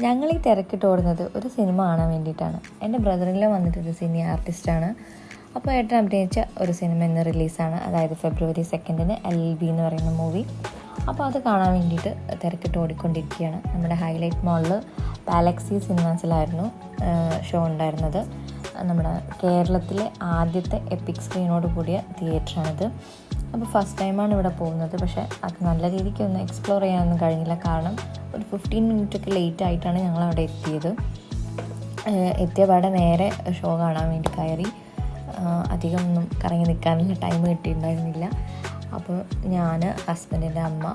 ഞങ്ങൾ ഈ തിരക്കിട്ട് ഓടുന്നത് ഒരു സിനിമ കാണാൻ വേണ്ടിയിട്ടാണ്. എന്റെ ബ്രദറിലെ വന്നിട്ട് ഒരു സിനി ആർട്ടിസ്റ്റാണ്. അപ്പോൾ ഏട്ടൻ അഭിനയിച്ച ഒരു സിനിമ ഇന്ന് റിലീസാണ്. അതായത് ഫെബ്രുവരി സെക്കൻഡിന് എൽ ബി എന്ന് പറയുന്ന മൂവി. അപ്പോൾ അത് കാണാൻ വേണ്ടിയിട്ട് തിരക്കിട്ട് ഓടിക്കൊണ്ടിരിക്കുകയാണ്. നമ്മുടെ ഹൈലൈറ്റ് മോളിൽ പാലക്സി സിനിമാസിലായിരുന്നു ഷോ ഉണ്ടായിരുന്നത്. നമ്മുടെ കേരളത്തിലെ ആദ്യത്തെ എപ്പിക് സ്ക്രീനോട് കൂടിയ തിയേറ്ററാണിത്. അപ്പോൾ ഫസ്റ്റ് ടൈമാണ് ഇവിടെ പോകുന്നത്. പക്ഷേ അത് നല്ല രീതിക്ക് ഒന്ന് എക്സ്പ്ലോർ ചെയ്യാനൊന്നും കഴിഞ്ഞില്ല. കാരണം ഒരു ഫിഫ്റ്റീൻ മിനിറ്റ് ഒക്കെ ലേറ്റ് ആയിട്ടാണ് ഞങ്ങൾ അവിടെ എത്തിയത്. എത്തിയപാടെ എത്തിയ പാടെ നേരെ ഷോ കാണാൻ വേണ്ടി കയറി. അധികം ഒന്നും കറങ്ങി നിൽക്കാനുള്ള ടൈം കിട്ടിയിട്ടുണ്ടായിരുന്നില്ല. അപ്പോൾ ഞാൻ ഹസ്ബൻഡിന്റെ അമ്മ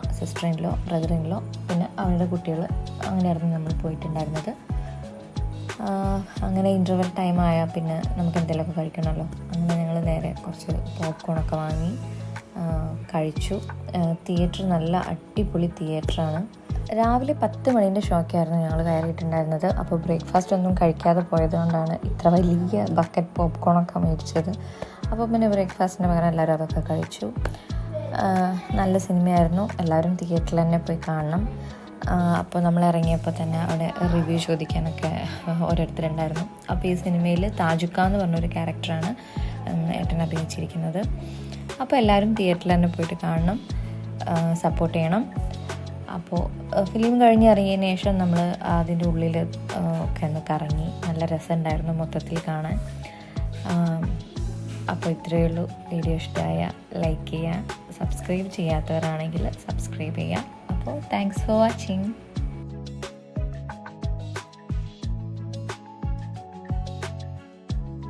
ബ്രദർ ഇൻലോ പിന്നെ അവരുടെ കുട്ടികൾ അങ്ങനെയായിരുന്നു നമ്മൾ പോയിട്ടുണ്ടായിരുന്നത്. അങ്ങനെ ഇന്റർവെൽ ടൈം ആയാൽ പിന്നെ നമുക്ക് എന്തെങ്കിലുമൊക്കെ കഴിക്കണമല്ലോ. അങ്ങനെ ഞങ്ങൾ നേരെ കുറച്ച് പോപ്കോണൊക്കെ വാങ്ങി. കഴിച്ചു. തിയേറ്റർ നല്ല അടിപൊളി തിയേറ്ററാണ്. രാവിലെ പത്ത് മണീന്റെ ഷോക്കായിരുന്നു ഞങ്ങൾ കയറിയിട്ടുണ്ടായിരുന്നത്. അപ്പോൾ ബ്രേക്ക്ഫാസ്റ്റ് ഒന്നും കഴിക്കാതെ പോയതുകൊണ്ടാണ് ഇത്ര വലിയ ബക്കറ്റ് പോപ്കോണൊക്കെ മേടിച്ചത്. അപ്പോൾ പിന്നെ ബ്രേക്ക്ഫാസ്റ്റിന് പകരം എല്ലാവരും അതൊക്കെ കഴിച്ചു. നല്ല സിനിമയായിരുന്നു. എല്ലാവരും തിയേറ്ററിൽ തന്നെ പോയി കാണണം. അപ്പോൾ നമ്മൾ ഇറങ്ങിയപ്പോൾ തന്നെ അവിടെ റിവ്യൂ ചോദിക്കാനൊക്കെ ഓരോരുത്തരുണ്ടായിരുന്നു. അപ്പോൾ ഈ സിനിമയിൽ താജുക്ക എന്ന് പറഞ്ഞൊരു ക്യാരക്ടറാണ്. ഏട്ടൻ അഭിനയിച്ചിരിക്കുന്നത്. അപ്പോൾ എല്ലാവരും തിയേറ്ററിൽ തന്നെ പോയിട്ട് കാണണം സപ്പോർട്ട് ചെയ്യണം. അപ്പോൾ ഫിലിം കഴിഞ്ഞ് ഇറങ്ങിയതിന് ശേഷം നമ്മൾ അതിന്റെ ഉള്ളിൽ ഒക്കെ ഒന്ന് കറങ്ങി നല്ല രസമുണ്ടായിരുന്നു മൊത്തത്തിൽ കാണാൻ. അപ്പോൾ ഇത്രയേ ഉള്ളൂ. വീഡിയോ ഇഷ്ടമായ ലൈക്ക് ചെയ്യുക സബ്സ്ക്രൈബ് ചെയ്യാത്തവരാണെങ്കിൽ സബ്സ്ക്രൈബ് ചെയ്യുക. അപ്പോൾ താങ്ക്സ് ഫോർ വാച്ചിങ്